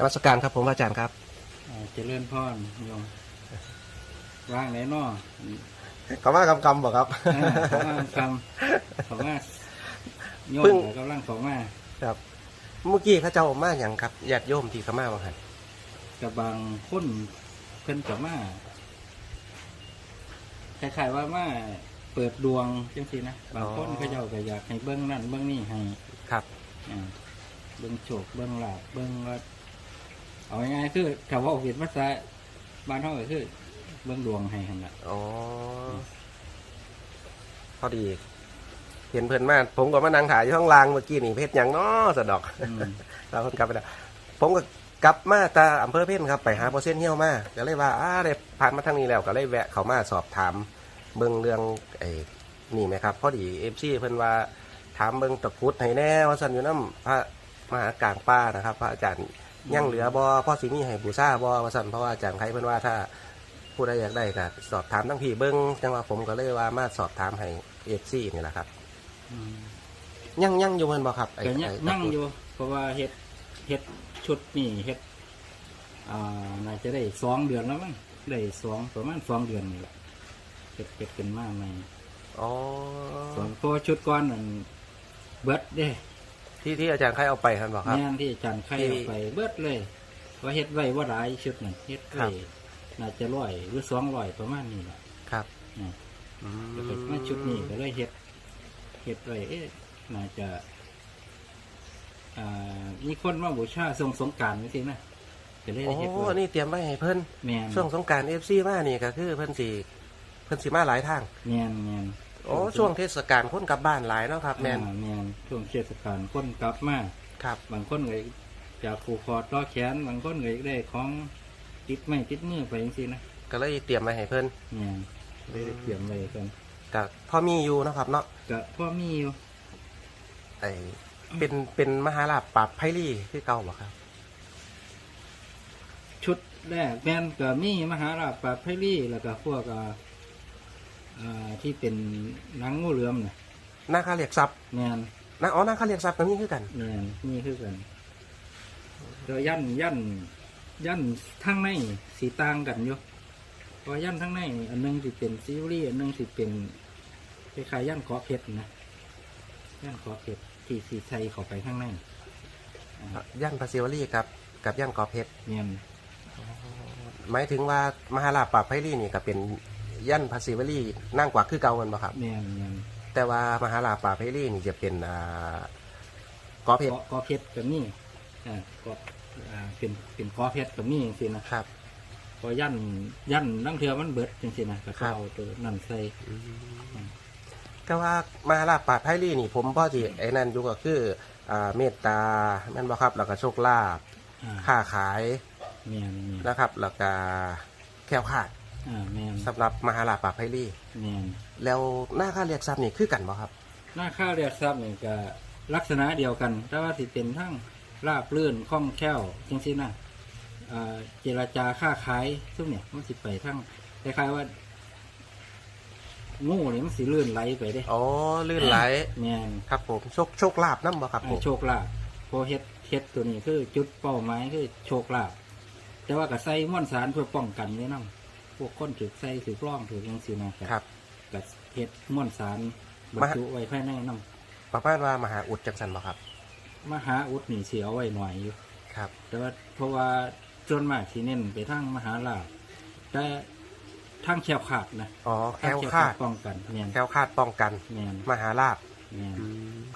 นมัสการครับผมอาจารย์ครับอ่าเจริญพรโยมว่างไหนนอคำว่าคำคำบอกครับ อ่าเขาว่าคำเขาว่าโยมเพิ่ง กำลังเขามาครับ เมื่อกี้เข้าเจ้ามาอย่างครับญาติโยมที่เขามาว่าหันกับบางคนเพิ่นกับมาคล้ายๆว่ามาเปิดดวงจังซี่นะบางคนเขาเจ้าก็อยากให้เบิ้งนั่นเบิ้งนี่ให้ครับ อ่าเบิ้งโฉกเบิ้งลาบเบิ้งว่า เอาง่ายๆคือถ้าว่าเห็นภาษาบ้านเฮาก็คือเบิ้งดวงให้หั่นล่ะอ๋อพอดี เห็นเพื่อนมาผมก็มานั่งถ่ายอยู่ข้างล่างเมื่อกี้นี่เพชรอย่างน้อสะดอกอืมเราคนกลับไปแล้วผมก็กลับมาตาอำเภอเพ่นครับไปหาเปอร์เซ็นต์เฮี้ยวมาก็เลยว่าอ้าได้ผ่านมาทางนี้แล้วก็เลยแวะเขามาสอบถามเบิ่งเรื่องไอ้นี่ไหมครับพอดีเอฟซีเพิ่นว่าถามเบิ่งตะกรุดให้แน่ว่าสันอยู่น้ำพระมหากลางป้านะครับ พระอาจารย์ ยังเหลือบอพ่อสิมีให้บูชาบอว่าสันเพราะว่าอาจารย์ใครเพิ่นว่าถ้าผู้ใดอยากได้ก็สอบถามทั้งพี่เบิ่งจังว่าผมก็เลยว่ามาสอบถามให้เอฟซีนี่แหละครับอืมยังยังอยู่เพิ่นบ่ครับไอ้ก็ยังไอ้ตะนั่งกรุดอยู่ เพราะว่าเฮ็ดเฮ็ดชุดนี่เฮ็ดอ่าน่าจะได้สองเดือนแล้วมั้งได้สองประมาณสองเดือนนี่แหละเฮ็ดเฮ็ดกันมากไหมอ๋อสองเพราะว่าชุดก้อนนั่นเบิดเด้ ที่ที่อาจารย์ใครเอาไปท่านบอกครับ งานที่อาจารย์ไข่ที่เอาไปเบิดเลย ว่าเฮ็ดไว้ว่าหลายชุดนั่นเฮ็ดครัไว้บน่าจะร้อยหรือสองร้อยประมาณนี้แหละครับอ่าอืมแล้วก็มาชุดนี้ก็เลยเฮ็ดเฮ็ดไว้เอ๊ะน่าจะอ่ามีคนมาบูชาทรงสงกรารนี่สินะก็เลยโอ้เฮ็ดไว้อันนี้เตรียมไว้ให้เพิ่นแม่นช่วงสงกรารเอฟซีมานี่ก็คือเพิ่นสิเพิ่นสิมาหลายทางแม่นแม่น โอ้ช่วงเทศกาลคนกลับบ้านหลายเนาะครับ แม่นอ่าแม่นช่วงเทศกาลคนกลับมาครับ บางคนก็อยากผูกคอต่อแขน บางคนก็อยากได้ของติดไม้ติดมือไปจังซี่นะก็เลยเตรียมไว้ให้เพิ่นแม่นเลยได้เตรียมไว้กันก็พอมีอยู่เนาะครับเนาะก็พ่อมีอยู่ไอเป็นเป็นมหาลาภปราบไพลี่คือเก่าบ่ครับชุดแรกแม่นก็มีมหาราชปราบไพรี่แล้วก็พวกอ่า อ่าที่เป็นหนังงูเหลือมน่ะนาคาเรียกทรัพย์แม่นนาอ๋อนาคาเรียกทรัพย์ก็มีคือกัน แม่นมีคือกันก็ยันยันยันทั้งในสีต่างกันอยู่เพราะยันทั้งในนี่อันหนึงสิเป็นซีรีส์อันหนึงสิเป็นคล้ายๆยันเกาะเพชรนะยันเกาะเพชรที่สีใส่เข้าไปข้างในอ่าย่านพาซิวลี่ครับกับย่านกอเพชรแม่นหมายถึงว่ามหาลาภปราบไพลี่นี่ก็เป็น ย่านพาซิวลี่นั่งกว่าคือเก่ามันบ่ครับ แม่นแม่นแต่ว่ามหาลาปราบไพลี่นี่จะเป็นอ่ากอเพชรเกาะเกาะเพชรกับนี่อ่าเกาะอ่าเป็นเป็นเกาะเพชรกับนี่สินะครับ พอยันยันนั่งเทือมันเบิดจังสินะก็ครับเอาตัวนั่นใส่ก็ว่ามหาลาปาบไพลี่นี่ ผมพ่อที่ไอ้นั่นอยู่ก็คืออ่าเมตตาแม่นบ่ครับแล้วก็โชคลาภอ่าค้าขายแมนแมนนะครับแล้วก็แคล้วคลาด อ่าแมนสำหรับมหาลาภปราบไพลี่ แมนแล้วหน้าค่าเรียกทรัพย์นี่คือกันบ่ครับหน้าข้าวเรียกทรัพย์นี่ก็ลักษณะเดียวกัน แต่ว่าสิเป็นทั้งราบลื่นคล่องแคล่วจังสินะอ่าเจรจาค้าขายทุกเนี่ยมันสิไปทั้งคล้ายๆว่างูนี่มันสิลื่นไหลไปเด้อ๋อลื่นไหลแมน ครับผมโชคโชคลาภนั่นบ่ครับผมโชคลาภเพอเฮ็ดเฮ็ดตัวนี้คือจุดเป้าหมายคือโชคลาภแต่ว่าก็ใส่ม้วนสารเพื่อป้องกันเนี่ยนํพ วกคนถือใส่ถือปล้องถือจังซี่นะครับก็เฮ็ดม้วนสารบรรจุไว้ภายในนํประมาณว่ามหาอุดจังสันบ่ครับมหาอุดนี่สิเอาไว้หน่อยอยู่ ครับ แต่ว่าเพราะว่าส่วนมากสิเน้นไปทางมหาลาภแต่ทางแคล้วขาดนะอ๋อแคทางล้วคลาดป้องกันแม่นแคล้วคลาดป้องกัน แม่นมหาลาภแม่น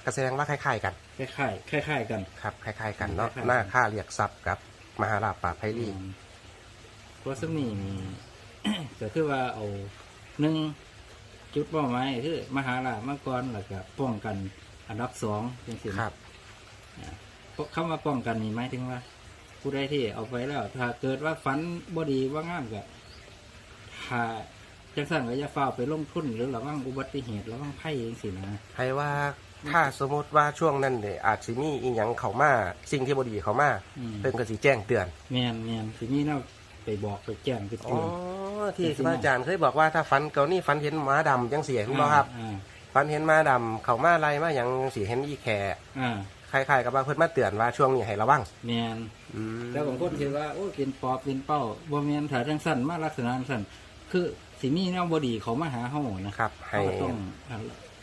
ก็แสดงว่าคล้ายๆกัน คล้ายๆคล้ายๆกัน ครับ คล้ายๆกันเนาะ คล้ายๆกัน หน้าค่าเรียกทรัพย์กับ มหาลาภปราบไพลี่เพราะซึ่งนี่มี ก็คือว่าเอาหนึ่งจุดเป้าหมายคือ มหาลาภมาก่อนแล้วก็ป้องกันอันดับสองจังซี่ครับเพราะคำว่าป้องกันนี่หมายถึงว่า ผู้ใดที่เอาไปแล้ว ถ้าเกิดว่าฝันบ่ดีว่างามก็ถ้าจังสั่นก็อย่าฝ้าวไปลงทุนหรือระวังอุบัติเหตุระวังภัยเองสินะให้ว่าถ้าสมมติว่าช่วงนั้นเนี่ยอาจสิมีอีหยังเข้ามาสิ่งที่บ่ดีเข้ามาอืมเพิ่นก็สิแจ้งเตือนแม่นแม่นสิมีแนวไปบอกไปแจ้งไปอ๋เตืออน ที่เป็นสิพระอาจารย์เคยบอกว่าถ้าฝันเก่านี่ฝันเห็นหมาดำจังสิเห็นบ่ครับอ่าฝันเห็นหมาดำเข้ามาไล่มาหยังสิเห็นอีแขอ่าคล้ายๆกับว่าเพิ่นมาเตือนว่าช่วงนี้ให้ระวังแมนอืมแล้วบางคนคิดว่าโอ้เป็นปอบเป็นเป้าบ่แม่นถ่ายจังสั้นมาลักษณะจังสั้นคือสิมีแนวบ่ดีเขามาหาเฮานะครับ ให้เฮาก็ต้อง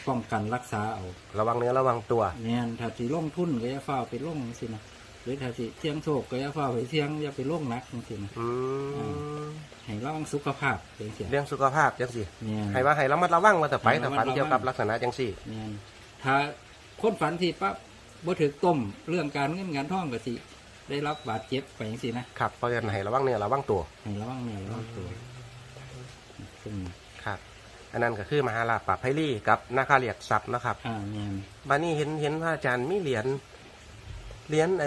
ป้องกันรักษาเอาระวังเนื้อระวังตัว แม่นถ้าสิลงทุนก็อย่าฟ้าวไปลงจังซี่นะ หรือถ้าสิเสี่ยงโชคก็อย่าฟ้าวไปเสี่ยงอย่าไปลงหนักจังซี่นะอืมให้ระวังสุขภาพจังซี่เรื่องสุขภาพจังสิแม่นให้ว่าให้ระมัดระวังว่าแต่ไปให้แต่ระมัดฝันระวังเกี่ยวกับลักษณะจังสี่แม่นถ้าคนฝันที่ปั๊บบ่ถึกต้มเรื่องการเงินการทองก็สิ ได้รับบาดเจ็บไปจังซี่นะครับเพราะฉะนั้นให้ระวังเนื้อระวังตัวให้ระวังแม่ระวังตัวซึ่งครับ อันนั้นก็คือมหาลาภปราบไพลี่กับนาคาเรียกทรัพย์นะครับอ่าแม่นบัดนี้เห็นเห็นพระอาจารย์มีเหรียญ เหรียญไอ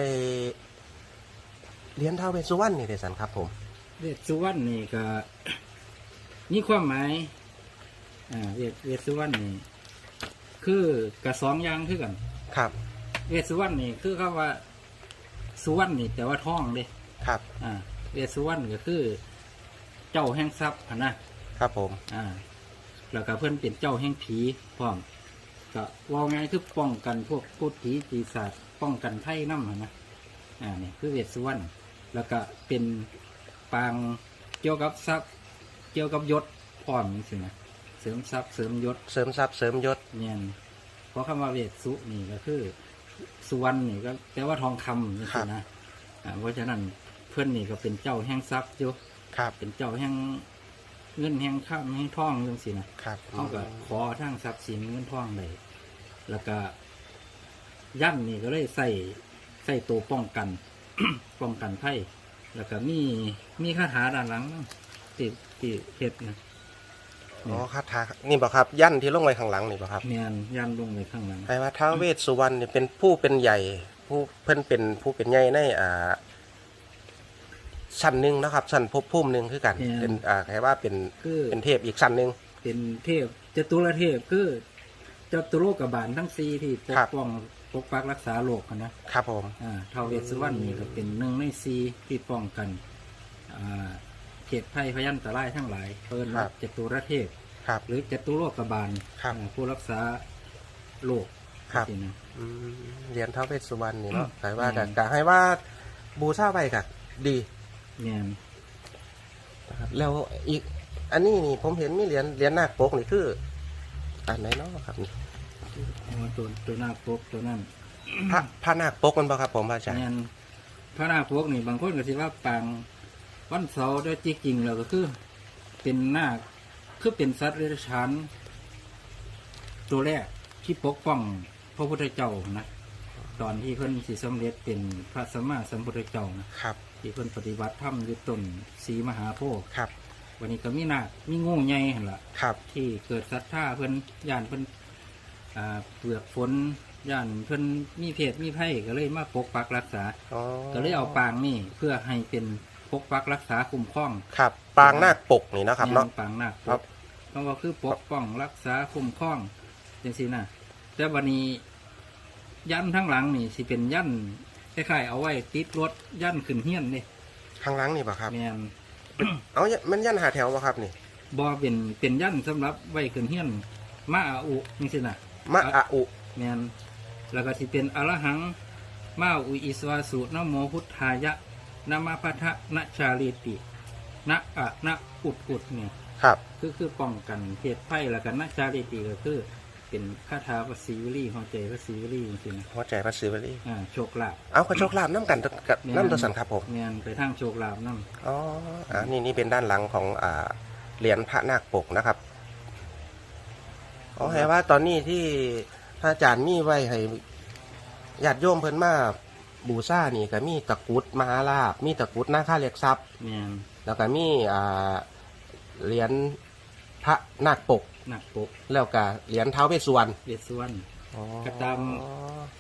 เหรียญท้าวเวสสุวรรณนี่เดสันครับ ผมเวทสุวรรณนี่ก็มีความหมายอ่าเวทเวทสุวรรณนี่คือกระสองอย่างคือกัน ครับเวทสุวรรณนี่คือคำว่าสุวรรณนี่แต่ว่าท่องเด้ครับอ่าเวทสุวรรณก็คือ เจ้าแห่งทรัพย์หั้นนะครับผม อ่าแล้วก็เพื่อนเป็นเจ้าแห่งผีพร้อม ก็ว่าไงายคือป้องกันพวกพูดผีปีศาจป้องกันไพ่น้ำหั้นนะอ่านี่คือเวทสุวรรณแล้วก็เป็นปางเกี่ยวกับทรัพย์เกี่ยวกับยศพร้อมนี่สินะเสริมทรัพย์เสริมยศเสริมทรัพย์เสริมยศเนี่ยเพราะคำว่าเวทสุนี่ก็คือสุวรรณนี่ก็แปลว่าทองคำนี่สินะอ่าเพราะฉะนั้นเพื่อนนี่ก็เป็นเจ้าแห่งทรัพย์อยู่ครับเป็นเจ้าแห่ง เงินแห่งข้ามแห่งทองจังสินะครับเขาก็ขอทั้งทรัพย์สินเงินทองได้แล้วก็ย่ำนี่ก็เลยใส่ใส่ตัวป้องกัน ป้องกันไพ่แล้วก็มีมีคาถาด้านหลังนะติดติดเห็ดนะอ๋อคาถานี่บอกครับยันที่ลงไว้ข้างหลังนี่บอกครับเมียนย่ำลงไปข้างหลังให้ว่าท้าวเวสสุวรรณเนี่ยเป็นผู้เป็นใหญ่ ผู้เพิ่นเป็นผู้เป็นใหญ่ในอ่า ชั้นหนึ่งนะครับชั้นภพภูมิหนึ่งคือกันเป็นอ่าให้ว่าเป็นคือ เป็นเทพอีกชั้นหนึ่ง เป็นเทพจตุรเทพคือจตุโลกบาลทั้งสี่ที่ปครักบป้องปกปักรักษาโลกอะนะครับผม อ่าท้าวเวสสุวรรณนี่ก็เป็นหนึ่งในสี่ที่ป้องกันอ่าเขตภัยพยันตรายทั้งหลายเปิดว่าจตุรเทพ ครับ หรือจตุโลกบาลครับ อ่าผู้รักษาโลกครับสินะ อืมเหรียญท้าวเวสสุวรรณนี่เนาะอืมให้ว่าอืกัมกให้ว่าบูชาไว้กับดี เมียนนะครับแล้วอีก อันนี้นี่ผมเห็นมีเหรียญเหรียญนาคปกนี่คืออันไหนเนาะครับนี่เอาตัวตัวหน้าปกตัวนั้นพระพระนาคปกมันบ่ครับผมพระอาจารย์เมียนพระนาคปกนี่บางคนก็สิว่าปางวันเสาร์ได้จริงๆแล้วก็คือ เป็นนาคคือเป็นสัตว์เลื้อยคลานตัวแรกที่ปกป้องพระพุทธเจ้านะ ตอนที่เพิ่นสิสำเร็จเป็นพระสัมมาสัมพุทธเจ้านะครับ ที่เพิ่นปฏิบัติธรรมอยู่ต้นสีมหาโพธิ์ครับ วันนี้ก็มีนาคมีงูใหญ่หั่นล่ะ ครับ ที่เกิดศรัทธาเพิ่นย่านเพิ่นอ่าเปลือกฝนย่านเพิ่นมีเพศมีไพ่ก็เลยมาปกปักรักษา อ๋อก็เลยเอาปางนี่เพื่อให้เป็นปกปักรักษาคุ้มครองครับ ปางนาคปกนี่เนาะครับเนาะแนวปางนาคครับเพราะว่าคือปกป้องรักษาคุ้มครองจังซี่นะแต่วันนี้ยันทั้งหลังนี่สิเป็นยัน คล้ายๆเอาไว้ติดรถยันขึ้นเฮี้ยนนี่ข้างหลังนี่ป่ะครับ แม่นเอามันยันหาแถวป่ะครับนี่บ่เป็นเป็นยันสำหรับไว้ขึ้นเฮี้ยนมาอาอุจังซี่นะมะอะอุแมนแล้วก็ที่เป็นอรหังมาอุอิสวาสุนะโมพุทธายะนามาพัทะนะชาลีตินะอะนะอุดอุดเนี่ยครับ คือคือป้องกันเพศไพ่แล้วกันนะชาลีติก็คือ เป็นคาถาภาษีวลีของใจภาษีวลีจริงๆนะหัวใจพระศิวลีอ่าโชคลาภเอากระโชคลาบน้ำกันกับแม่นน้ำตัวสันครับผมแมนไปทางโชคลาภนั่นอ๋ออ่านี่นี่เป็นด้านหลังของอ่าเหรียญพระนาคปกนะครับอ๋อแปลว่าตอนนี้ที่พระอาจารย์มีไว้ให้ญาติโยมเพิ่นมาบูชานี่ก็มีตะกรุดมหาลาบมีตะกรุดนาคาเรียกทรัพย์แมนแล้วก็มีอ่าเหรียญพระนาคปก หนักปกแล้วก็เหรียญท้าวเวสสุวรรณเวสสุวรรณอ๋อก็ตาม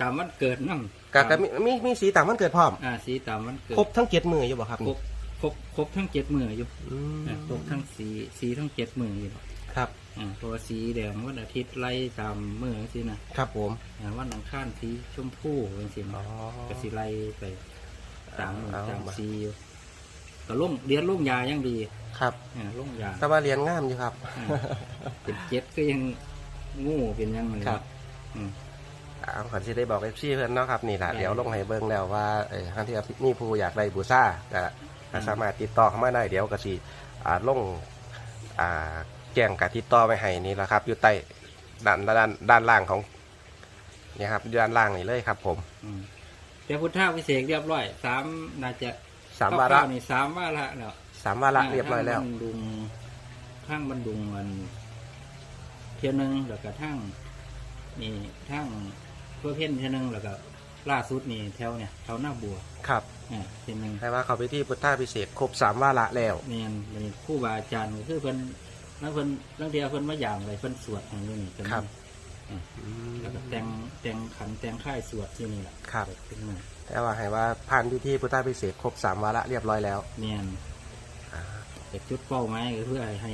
ตามวันเกิดนั่นก็ก็มีมีมีสีต่างมันเกิดพร้อม อ่าสีตามวันเกิดครบทั้งเจ็ดมืออยู่บ่ครับครนี่บครบครบทั้งเจ็ดมืออยู่อืมอ่าครบทั้งสีสีทั้งเจ็ดมืออยู่ครับ อ่าเพราะว่าสีแดงวันอาทิตย์ไล่ตามมือสินะครับผม อ่าวันอังคารสีชมพูเป็นสิอ๋อ ก็สีไล่ไปตามมือเอาตามมา สีอยู่ ก็ลงเรียนลงยายังดีครับอ่าลงยาแต่ว่าเหรียญงามอยู่ครับอ่าเป็นเจ็ดก็ยังงูเป็นยังไงครับ อืม เอาขอนที่ได้บอกเอฟซีเพื่อนเนาะครับนี่แหละเดี๋ยวลงให้เบิ่งแล้วว่าเออท่านที่นี่ผู้อยากได้บูซ่าก็ก็สามารถติดต่อเข้ามาได้เดี๋ยวก็สิอ่าลงอ่าแจ้งการติดต่อไปให้นี่แหละครับ อยู่ใต้ด้านด้านด้านล่างของเนี่ยครับด้านล่างนี่เลยครับ ผม อืมแต่พุทธาวิเศษเรียบร้อยสามน่าจะ สามวาระคร่ๆนี่สามวาระแล้วสามวาระเรียบร้อยแล้วทั้งบันดุงทั้งบันดุงมันเที่ยวหนึงแล้วก็ทั้งนี่ทั้งเพื่อเพ่นเที่ยวหนึงแล้วก็ล่าสุดนี่แถวเนี่ยแถวหน้าบัวครับอ่าเที่ยวหนึงให้ว่าเขาไปที่พุทธาพิเศษกครบสามวาระแล้วเนียนเป็นครู่บาอาจารย์ก็คือเพิ่นแล้วเพิ่นบางทีเพิ่นมาอย่างไรเพิ่นสวดของนี่นี่เพิ่นครับแล้วก็แต่งแต่งขันแต่งค่ายสวดที่นี่แหละครับขึ้นมา แต่ว่าให้ว่าผ่านพิธีพุทธาพิเศษกครบสามวาระเรียบร้อยแล้วเนียนอ่าแต่จุดเป้าหมายก็เพื่อให้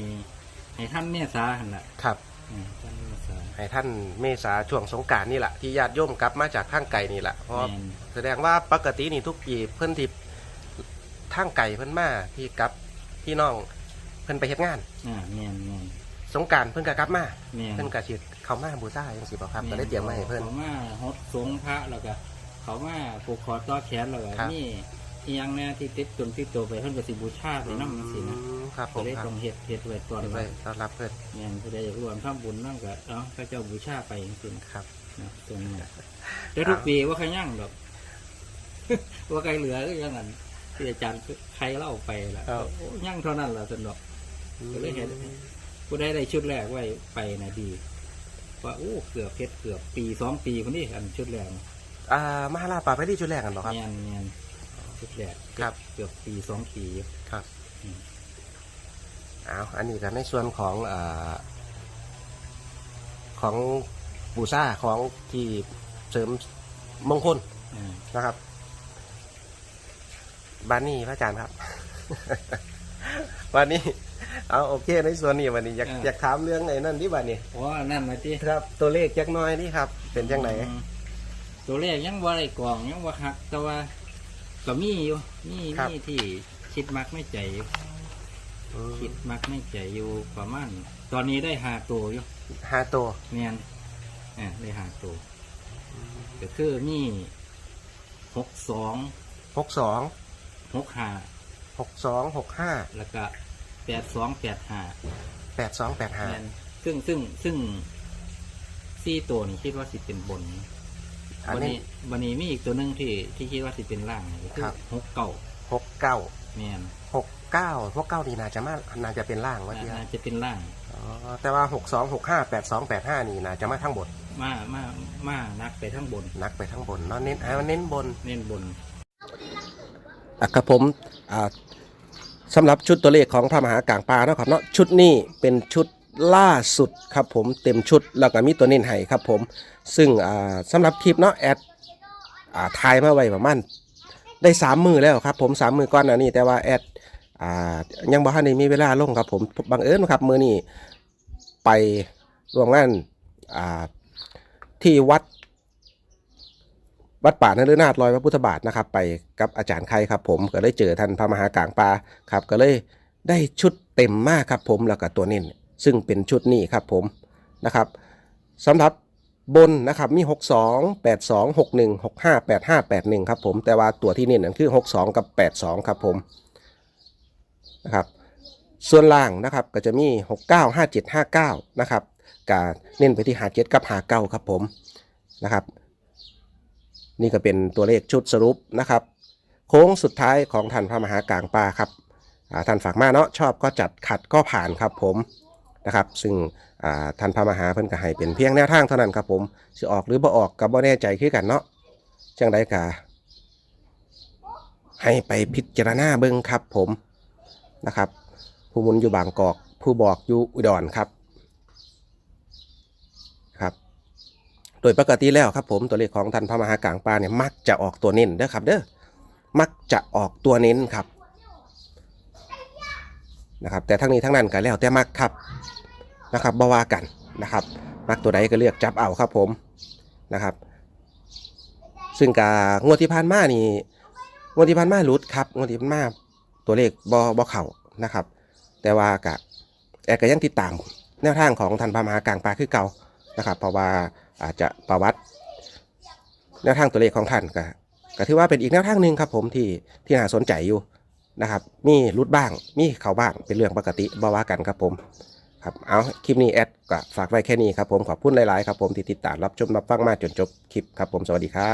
ให้ท่านเมตตาหันแหละครับ อืมท่านเมตตาให้ท่านเมษาช่วงสงกรารนี่แหละที่ญาติโยมกลับมาจากทางไก่นี่แหละเพราะ แม่นแสดงว่าปกตินี่ทุกปีเพิ่นที่ทางไก่เพิ่นมาที่กลับพี่น้องเพิ่นไปเฮ็ดงาน อ่าเนียนเนียนสงกรารเพิ่นก็กลับมาเนียนเพิ่นก็สิเข้ามาบูชาจังซี่บ่ครับก็ได้เตรียมมาให้เพิ่นเขามาฮดสงพระแล้วก็ เขามาผูกคอต่อแขนแล้วก็ครับ นี่อีหยังแน่ที่ติดตนที่ตัวไปเพิ่นก็สิบูชาไปนำจังซี่นะอืมครับผก็มเลยครับต้องเฮ็ดเฮ็ดไว้ตอนไปไว้ต้อนรับเพิ่นแม่นผู้ใดอยากร่วมทำบุญนั่นก็เอ้าพระเจ้าบูชาไปจริงครับๆนะตรงนี้แต่ทุกปีว่าใครยั่งดอก ว่าใครเหลือก็ยังงั้นที่อาจารย์ใครเล่าไปล่ะครับ โอ้ยั่งเท่านั้นล่ะสนดอก ก็เลยเห็น ผู้ใดได้ชุดแรกไว้ไปนะดีว่าโอ้เกือบเพชรเกือบปีสองปีคนนี้อันชุดแรก อ่ามาลาป่าไปที่ชุดแรกกันบ่ครับ เนียนเนียนชุดแรกครับ เกือบปีสองปี ครับอืม เอาอันนี้ก็ในส่วนของอ่าของบูชาของที่เสริมมงคลอ่านะครับบ้านนี้พระอาจารย์ครับ วันนี้เอาโอเคในส่วนนี้วันนี้อยากอยากถามเรื่องไอ้นั่นที่บ้านนี้เพราะว่านั่นมาที่ครับ ตัวเลขจักหน้อยนี่ครับ เป็นจังไหนอืม ตัวเลขยังว่าไรกล่องยังว่าหัก แต่ว่าก็มีอยู่มีมีที่คิดมักไม่ใจอยู่คิดมักไม่ใจอยู่ประมาณตอนนี้ได้หาตัวอยู่ห้าตัวเนียนอ่าได้หาตัวก็คือมีหกสองหกสองหกห้าหกสองหกห้าแล้วก็แปดสองแปดห้า แปดสองแปดห้าเนียนซึ่งซึ่งซึ่งสี่ตัวนี่คิดว่าสิเป็นบน อันวันนี้ นี้วันนี้มีอีกตัวหนึ่งที่ที่คิดว่าสิเป็นล่างก็คือครับ หกเก่าหกเก้าแมนหกเก้าหกเก้านี่น่าจะมาน่าจะเป็นล่างว่าที่น่าจะเป็นล่าง อ๋อแต่ว่าหกสองหกห้าแปดสองแปดห้านี่น่าจะมาทั้งบนมา มา มานักไปทั้งบน นักไปทั้งบนเนาะเน้นเอาเน้นบน เน้นบน อะครับผมอ่าสำหรับชุดตัวเลขของพระมหากลางปลาเนาะครับเนาะชุดนี้เป็นชุดล่าสุดครับผมเต็มชุดแล้วก็มีตัวเน้นให้ครับผม ซึ่งอ่าสำหรับคลิปเนาะแอดอ่าทายมาไว้ประมาณได้สามมือแล้วครับผมสามมือก่อนอันนี้แต่ว่าแอดอ่ายังบ่ทันได้มีเวลาลงครับผมบังเอิญครับมือนี้ไปร่วมงานอ่าที่วัด วัดป่านฤนาถรอยพระพุทธบาทนะครับ ไปกับอาจารย์ไข่ครับ ผมก็ได้เจอท่านพระมหากางปลาครับ ก็เลยได้ชุดเต็มมากครับผมแล้วก็ตัวเน้ซึ่งเป็นชุดนี้ครับผมนะครับสำหรับ บนนะครับมี 62 82 61 65 85 81 ครับผมแต่ว่าตัวที่เน้นนั่นคือ 62 กับ 82 ครับผมนะครับส่วนล่างนะครับก็จะมี 69 57 59 นะครับกาเน้นไปที่ 57 กับ 59 ครับผมนะครับ นี่ก็เป็นตัวเลขชุดสรุปนะครับ โค้งสุดท้ายของท่านพระมหากลางปลาครับท่านฝากมาเนาะชอบก็จัดขัดก็ผ่านครับผมนะครับ ซึ่ง อ่าท่านพระมหาเพิ่นก็ให้เป็นเพียงแนวทางเท่านั้นครับผมสิออกหรือบ่ออกก็บ่แน่ใจคือกันเนาะจังไดกะให้ไปพิจารณาเบิ่งครับผมนะครับ ผู้มุนอยู่บางกอก ผู้บอกอยู่อุดรครับครับโดยปกติแล้วครับผมตัวเลขของท่านพระมหากลางปลาเนี่ยมักจะออกตัวเน้นเด้อครับเด้อมักจะออกตัวเน้นครับนะครับ แต่ทั้งนี้ทั้งนั้นก็แล้วแต่มักครับ นะครับบ่ว่ากันนะครับมักตัวใดก็เลือกจับเอาครับผมนะครับ ซึ่งกางวดที่ผ่านมานี่งวดที่ผ่านมาลุดครับงวดที่ผ่านมาตัวเลขบ่บ่เข่านะครับ แต่ว่ากะแอร์ก็ยังติดตามแนวทางของท่านพระมหากลางปลาคือเก่านะครับ เพราะว่าอาจจะประวัติ แนวทางตัวเลขของท่านก็ก็ถือว่าเป็นอีกแนวทางหนึ่งครับผมที่ที่น่าสนใจอยู่นะครับ มีรุดบ้าง มีเข้าบ้างเป็นเรื่องปกติบ่าว่ากันครับผม ครับเอาคลิปนี้แอดก็ฝากไว้แค่นี้ครับผมขอบคุณหลาย ๆ ครับผมที่ติดตามรับชมรับฟังมาจนจบคลิปครับผมสวัสดีครับ